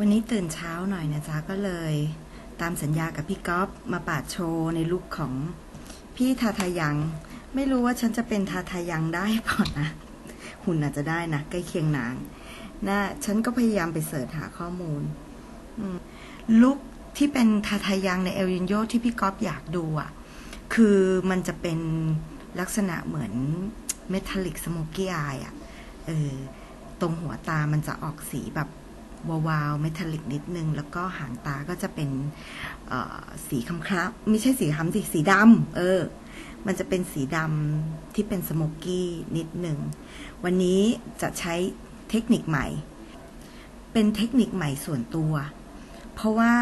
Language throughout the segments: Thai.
วันนี้ตื่นเช้าหน่อยนะจ๊ะก็เลยตามสัญญากับพี่ก๊อฟมาปาดโชว์ในลุคของพี่ทาทายัง ไม่รู้ว่าฉันจะเป็นทาทายังได้เปล่านะ หุ่นอาจจะได้นะใกล้เคียงนางนะฉันก็พยายามไปเสิร์ชหาข้อมูลลุคที่เป็นทาทายังในเอลยินโยที่พี่ก๊อฟอยากดูอะ คือมันจะเป็นลักษณะเหมือนเมทัลลิกสโมกี้อายอะเออตรงหัวตามันจะออกสีแบบ วาวๆเมทัลลิกนิดนึง แล้วก็หางตาก็จะเป็นสีคำครับไม่ใช่สีคำสิสีดำเออ มันจะเป็นสีดำที่เป็นสโมกกี้นิดนึงวันนี้จะใช้เทคนิคใหม่ เป็นเทคนิคใหม่ส่วนตัว เพราะว่า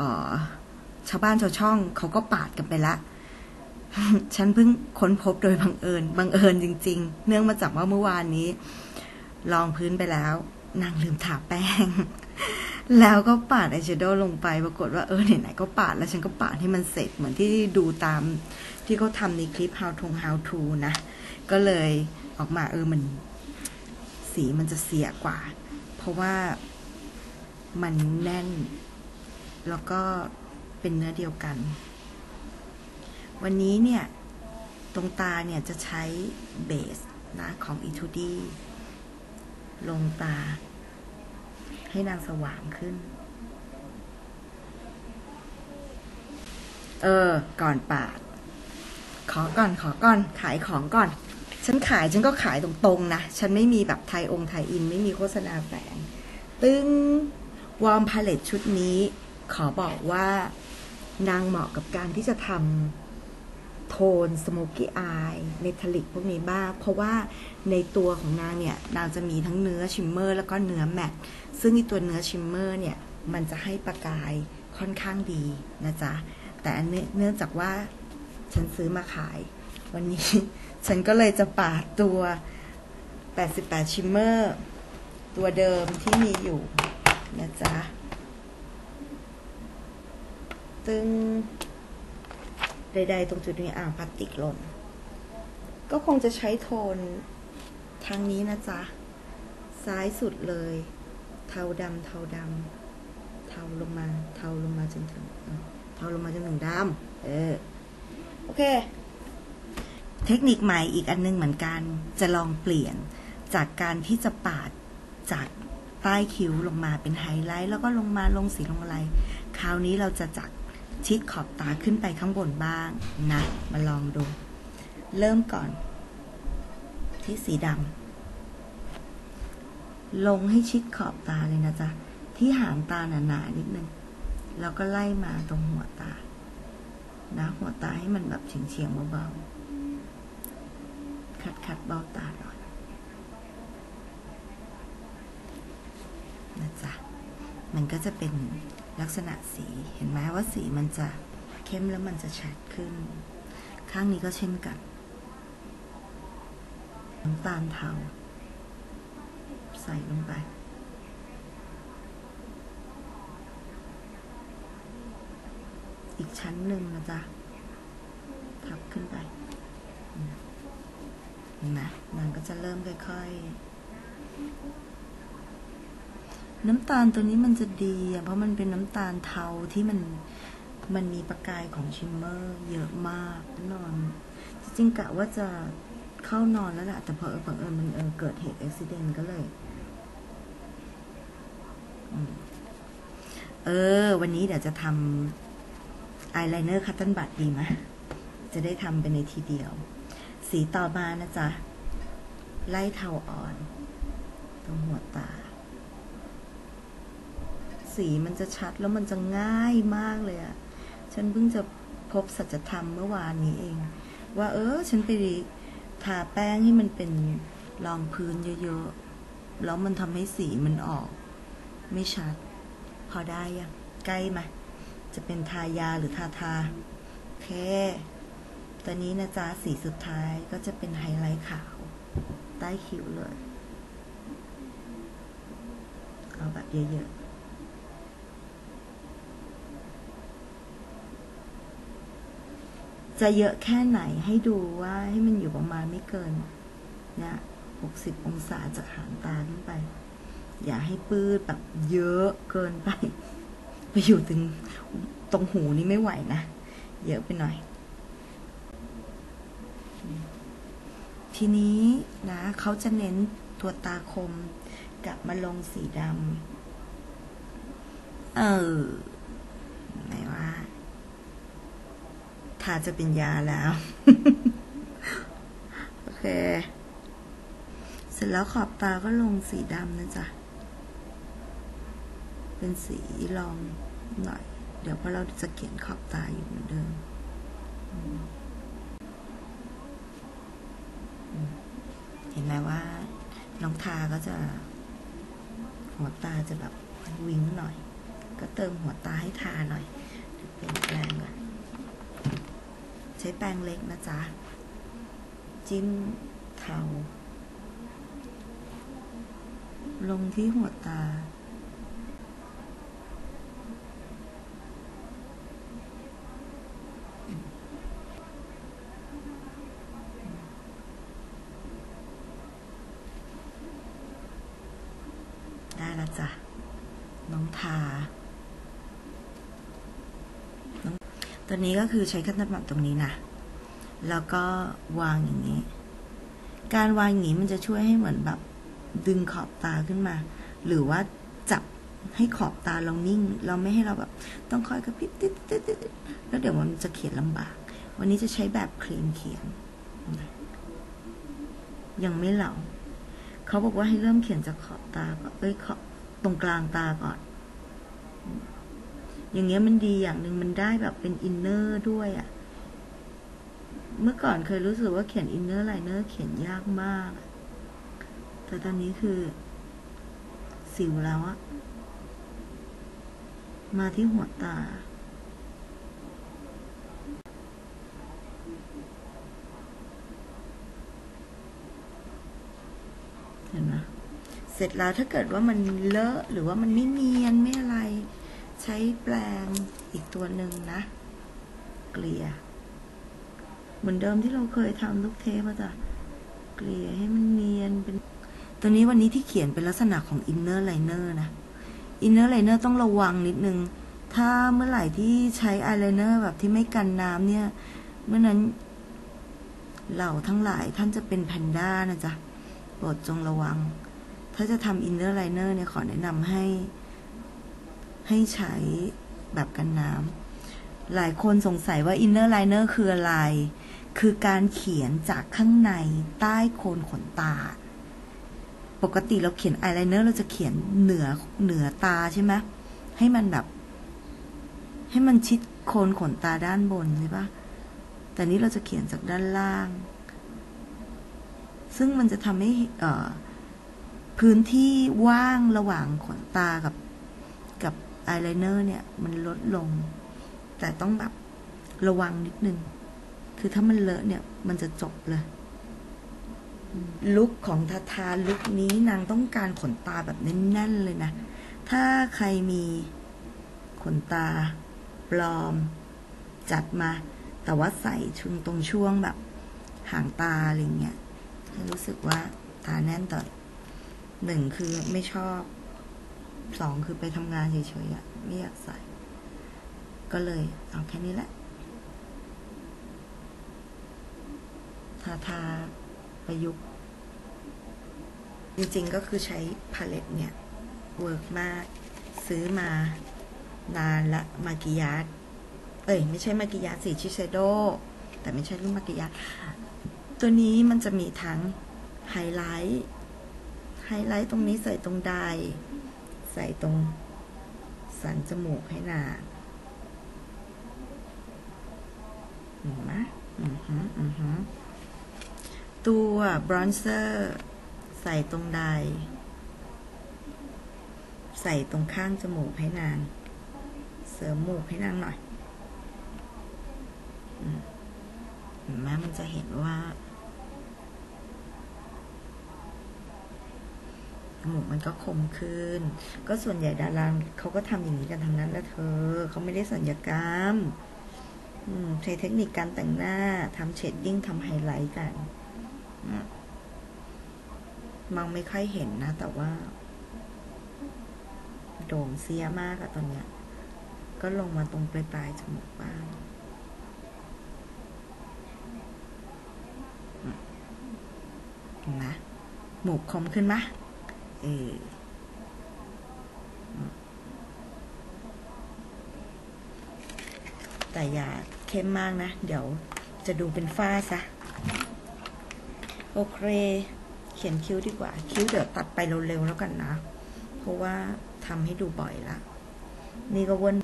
ออชาวบ้านชาวช่องเขาก็ปาดกันไปละ ฉันเพิ่งค้นพบโดยบังเอิญ บังเอิญจริง ๆ เนื่องมาจากว่าเมื่อวานนี้ ลองพื้นไปแล้ว นางลืมทาแป้ง แล้วก็ปาดอายแชโดว์ลงไปปรากฏว่าเออไหนๆก็ปาดแล้วฉันก็ปาดให้มันเสร็จเหมือนที่ดูตามที่เขาทำในคลิป how to how to นะ ก็เลยออกมาเออมัน สีมันจะเสียกว่า เพราะว่ามันแน่น แล้วก็เป็นเนื้อเดียวกัน วันนี้เนี่ย ตรงตาเนี่ยจะใช้เบสนะของ e 2 d ลงตา ให้นางสว่างขึ้น เออ ก่อนปาด ขอก่อนขอก่อน ขายของก่อน ฉันขายฉันก็ขายตรงๆนะ ฉันไม่มีแบบไทยองค์ไทยอิน ไม่มีโฆษณาแฝง ตึงวอร์มพาเลตชุดนี้ ขอบอกว่านางเหมาะกับการที่จะทำ โทนสโมกี้อายเมทัลลิกพวกนี้บ้าง เพราะว่าในตัวของนางเนี่ย นางจะมีทั้งเนื้อชิมเมอร์แล้วก็เนื้อแมตต์ซึ่งในตัวเนื้อชิมเมอร์เนี่ย มันจะให้ประกายค่อนข้างดีนะจ๊ะ แต่อันเนื่องจากว่าฉันซื้อมาขาย วันนี้ฉันก็เลยจะปาดตัว 88 ชิมเมอร์ ตัวเดิมที่มีอยู่นะจ๊ะ ตึง ใด ๆ ตรงจุดนี้อ่างพลาสติกหล่น ก็คงจะใช้โทนทางนี้นะจ๊ะ ซ้ายสุดเลย เทาดำเทาดำเทาลงมา เทาลงมาจนถึงเทาลงมาจนถึงดำเออ โอเค เทคนิคใหม่อีกอันนึงเหมือนกัน จะลองเปลี่ยนจากการที่จะปาดจากใต้คิ้วลงมาเป็นไฮไลท์ แล้วก็ลงมาลงสีลงอะไร คราวนี้เราจะจาก ชิดขอบตาขึ้นไปข้างบนบ้างนะมาลองดู เริ่มก่อน ที่สีดำลงให้ชิดขอบตาเลยนะจ๊ะ ที่หางตาหนาๆนิดนึง แล้วก็ไล่มาตรงหัวตา นะหัวตาให้มันแบบเฉียงๆเบาๆคัดคัดๆเบ้าตาหน่อยนะจ๊ะ มันก็จะเป็น ลักษณะสีเห็นไหมว่าสีมันจะเข้มแล้วมันจะชัดขึ้น ข้างนี้ก็เช่นกันน้ำตาลเทา ใส่ลงไป อีกชั้นหนึ่งนะจ๊ะทับขึ้นไปเห็นไหมมันก็จะเริ่มค่อยๆ น้ำตาลตัวนี้มันจะดีอะเพราะมันเป็นน้ำตาลเทาที่มันมันมีประกายของชิมเมอร์เยอะมากนอน จริงๆกะว่าจะเข้านอนแล้วแหละแต่พอเออเผอิญมันเออเกิดเหตุอุบิเหตุก็เลยเออ วันนี้เดี๋ยวจะทำอายไลเนอร์คัตติลบัตดีไหมจะได้ทำไปในทีเดียว สีต่อมานะจ๊ะ ไล่เทาอ่อน ตรงหัวตา สีมันจะชัดแล้วมันจะง่ายมากเลยอะฉันเพิ่งจะพบสัจธรรมเมื่อวานนี้เอง ว่า เออ ฉันไปทาแป้งให้มันเป็นรองพื้นเยอะๆ แล้วมันทำให้สีมันออก ไม่ชัด พอได้ยังใกล้ไหมจะเป็นทายาหรือทาทาโอเคตอนนี้นะจ๊ะสีสุดท้ายก็จะเป็นไฮไลท์ขาว ใต้คิ้วเลย เอาแบบเยอะๆ จะเยอะแค่ไหนให้ดูว่าให้มันอยู่ประมาณไม่เกินเนี่ยหกสิบองศาจากหางตาขึ้นไป อย่าให้ปื้ดแบบเยอะเกินไป ไปอยู่ถึงตรงหูนี่ไม่ไหวนะ เยอะไปหน่อย ทีนี้นะเขาจะเน้นตัวตาคมกับมาลงสีดำ เออ ไหนว่า ทาจะเป็นยาแล้ว โอเค เสร็จแล้วขอบตาก็ลงสีดำนะจ๊ะ เป็นสีรองหน่อย เดี๋ยวพราะเราจะเขียนขอบตาอยู่เหมือนเดิมเห็นไหมว่าน้องทาก็จะ หัวตาจะแบบวิ้งหน่อย ก็เติมหัวตาให้ทาหน่อยเดี๋ยวเป็นแปรงก่อน ใช้แปรงเล็กนะจ๊ะ จิ้มเทาลงที่หัวตา ได้แล้วจ้ะ น้องทาน้อง ตัวนี้ก็คือใช้ขั้นตอนตรงนี้นะ แล้วก็วางอย่างนี้ การวางอย่างนี้มันจะช่วยให้เหมือนแบบดึงขอบตาขึ้นมา หรือว่าจับให้ขอบตาเรานิ่ง เราไม่ให้เราแบบ ต้องคอยกระพริบติดติดติดแล้วเดี๋ยวมันจะเขียนลำบาก วันนี้จะใช้แบบคลีนเขียน ยังไม่เหลาเขาบอกว่าให้เริ่มเขียนจากขอบตาก่อนเอ้ยขอบตรงกลางตาก่อน อย่างเงี้ยมันดีอย่างหนึ่งมันได้แบบเป็นอินเนอร์ด้วยอะ่ะ เมื่อก่อนเคยรู้สึกว่าเขียนอินเนอร์ไลเนอร์เขียนยากมาก แต่ตอนนี้คือ สิวแล้วอะมาที่หัวตาเห็นไหมเสร็จแล้วถ้าเกิดว่ามันเลอะหรือว่ามันไม่เนียนไม่อะไร ใช้แปรงอีกตัวหนึ่งนะ เกลี่ย เหมือนเดิมที่เราเคยทำลูกเทปอะจ้ะเกลี่ยให้มันเนียนเป็น ตัวนี้วันนี้ที่เขียนเป็นลักษณะของอินเนอร์ไลเนอร์นะ อินเนอร์ไลเนอร์ต้องระวังนิดนึง ถ้าเมื่อไหร่ที่ใช้อายไลเนอร์แบบที่ไม่กันน้ำเนี่ย เมื่อนั้น เหล่าทั้งหลายท่านจะเป็นแพนด้านะจ๊ะ โปรดจงระวัง ถ้าจะทำอินเนอร์ไลเนอร์เนี่ยขอแนะนำให้ ให้ใช้แบบกันน้ำหลายคนสงสัยว่าอินเนอร์ไลเนอร์คืออะไร คือการเขียนจากข้างในใต้โคนขนตา ปกติเราเขียนอายไลเนอร์เราจะเขียนเหนือเหนือตาใช่ไหมให้มันแบบ ให้มันชิดโคนขนตาด้านบนใช่ปะแต่นี้เราจะเขียนจากด้านล่าง ซึ่งมันจะทำให้พื้นที่ว่างระหว่างขนตากับ อายไลเนอร์เนี่ย มันลดลง แต่ต้องแบบระวังนิดนึง คือถ้ามันเลอะเนี่ย มันจะจบเลย ลุคของทาทาลุคนี้นางต้องการขนตาแบบแน่นๆเลยนะ ถ้าใครมีขนตาปลอม จัดมา แต่ว่าใส่ชุงตรงช่วงแบบหางตาอะไรเงี้ยรู้สึกว่าตาแน่นต่อหนึ่งคือไม่ชอบ สองคือไปทำงานเฉยๆอะไม่อยากใส่ ก็เลยเอาแค่นี้แหละทาทาประยุกต์ จริงๆก็คือใช้พาเลตเนี่ย เวิร์กมาก ซื้อมานานละมากิยาสเอ้ย ไม่ใช่มากิยาสสีชิเซโด แต่ไม่ใช่รุ่นมากิยาสตัวนี้มันจะมีทั้งไฮไลท์ ไฮไลท์ตรงนี้ใส่ตรงได ใส่ตรงสันจมูกให้นาเห็นไหมอือฮึอือฮึตัวบรอนเซอร์ใส่ตรงใด ใส่ตรงข้างจมูกให้นาง เสริมหมูกให้นางหน่อยอืมเห็นไหมมันจะเห็นว่าจ มูกมันก็คมขึ้น ก็ส่วนใหญ่ดาราเขาก็ทำอย่างนี้กันทั้งนั้นแหละเธอเขาไม่ได้สัญญกรรมอืมใช้เทคนิคการแต่งหน้าทำเชดดิ้งทำไฮไลท์กันอมองไม่ค่อยเห็นนะ แต่ว่า โด่งเสียมากอะตอนเนี้ย ก็ลงมาตรงปลายปลายจมูกบ้างนไหมูกคมขึ้นไหม อออืมแต่อย่าเข้มมากนะ เดี๋ยวจะดูเป็นฝ้าซะ โอเค เขียนคิ้วดีกว่า คิ้วเดี๋ยวตัดไปเร็วๆแล้วกันนะ เพราะว่าทำให้ดูบ่อยละ นี่ก็วน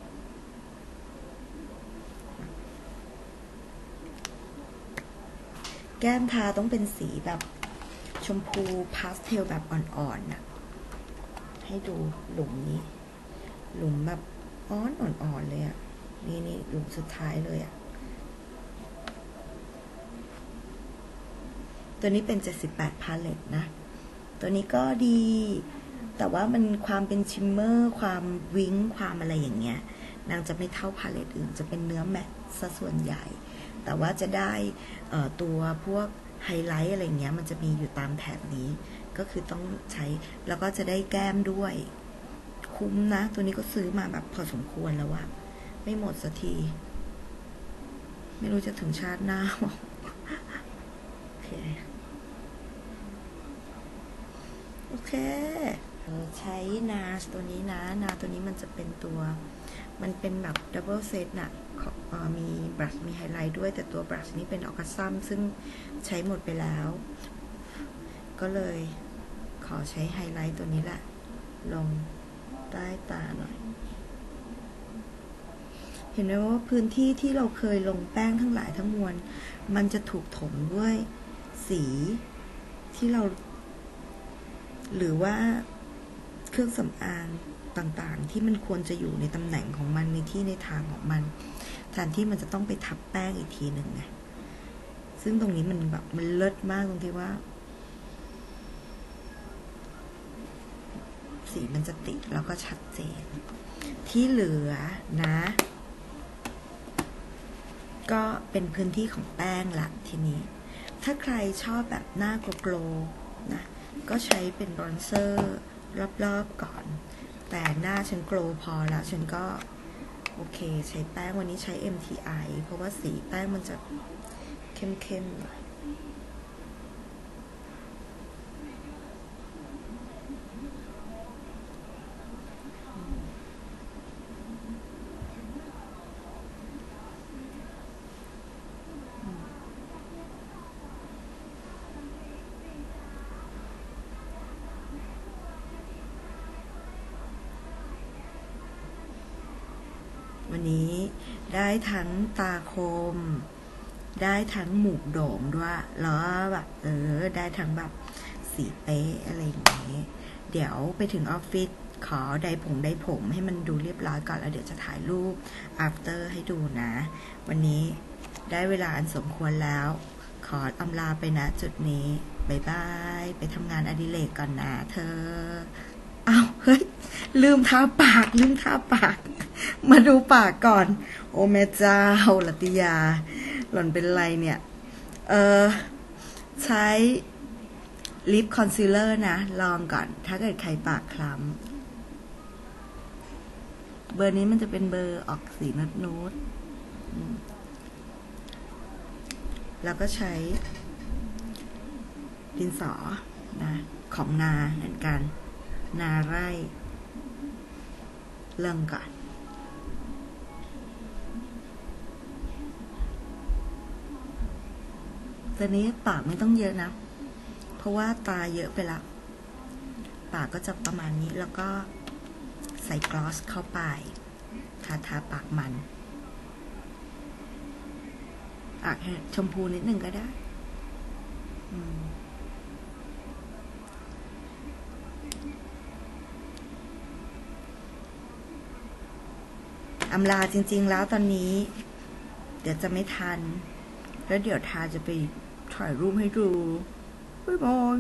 แก้มทาต้องเป็นสีแบบชมพูพาสเทลแบบอ่อนๆน่ะ ให้ดูหลุมนี้ หลุมแบบอ่อนอ่อนๆเลยอะนี่นี่หลุมสุดท้ายเลยอะตัวนี้เป็น 78พาเลตนะ ตัวนี้ก็ดี แต่ว่ามันความเป็นชิมเมอร์ ความวิ้ง ความอะไรอย่างเงี้ย นางจะไม่เท่าพาเลตอื่น จะเป็นเนื้อแมตต์ซะส่วนใหญ่ แต่ว่าจะได้ตัวพวก ไฮไลท์อะไรเงี้ยมันจะมีอยู่ตามแถบนี้ ก็คือต้องใช้แล้วก็จะได้แก้มด้วย คุ้มนะ ตัวนี้ก็ซื้อมาแบบพอสมควรแล้วอะไม่หมดสักที ไม่รู้จะถึงชาติหน้าโอเคโอเคเออใช้นาสตัวนี้นะ นาตัวนี้มันจะเป็นตัว มันเป็นแบบดับเบิลเซตน่ะ มีบรัชมีไฮไลท์ด้วย แต่ตัวบรัชนี้เป็นออกัซัมซึ่งใช้หมดไปแล้ว ก็เลยขอใช้ไฮไลท์ตัวนี้แหละ ลงใต้ตาหน่อย เห็นไหมว่าพื้นที่ที่เราเคยลงแป้งทั้งหลายทั้งมวล มันจะถูกถมด้วยสีที่เรา หรือว่าเครื่องสำอางต่างๆ ที่มันควรจะอยู่ในตำแหน่งของมันในที่ในทางของมัน แทนที่มันจะต้องไปทับแป้งอีกทีหนึ่งไงซึ่งตรงนี้มันแบบมันเลิศมากตรงที่ว่า สีมันจะติดแล้วก็ชัดเจน ที่เหลือนะ ก็เป็นพื้นที่ของแป้งละทีนี้ ถ้าใครชอบแบบหน้าโกล์นะ ก็ใช้เป็นบรอนเซอร์รอบๆก่อน แต่หน้าฉันโกล์พอแล้วฉันก็ โอเค ใช้แป้งวันนี้ใช้ MTI เพราะว่าสีแป้งมันจะเข้มๆหน่อย วันนี้ได้ทั้งตาคม ได้ทั้งหมูกโด่งด้วยแล้วแบบเออ ได้ทั้งแบบสีเป๊ะอะไรอย่างเงี้ยเดี๋ยวไปถึงออฟฟิศขอไดผมไดผมให้มันดูเรียบร้อยก่อน แล้วเดี๋ยวจะถ่ายรูป after ให้ดูนะ วันนี้ได้เวลาอันสมควรแล้ว ขออำลาไปนะจุดนี้บายบาย ไปทำงานอดิเรกก่อนนะเธออ้าวเฮ้ย ลืมทาปาก ลืมทาปาก มาดูปากก่อน โอแม่เจ้าลัติยา หล่อนเป็นไรเนี่ย เออใช้ลิปคอนซีลเลอร์นะ ลองก่อน ถ้าเกิดใครปากคล้ำ เบอร์นี้มันจะเป็นเบอร์ออกสีนัดนูดแล้วก็ใช้ดินสอนะของนาเหมือนกัน นาไร่ เริ่มก่อน ตอนนี้ปากไม่ต้องเยอะนะ เพราะว่าตาเยอะไปละ ปากก็จะประมาณนี้แล้วก็ใส่กลอสเข้าไป ทาทาปากมันปาชมพูนิดหนึ่งก็ได้อืมอำลาจริง ๆ แล้วตอนนี้ เดี๋ยวจะไม่ทัน แล้วเดี๋ยวทาจะไป ถ่ายรูปให้ดูบ๊ายบาย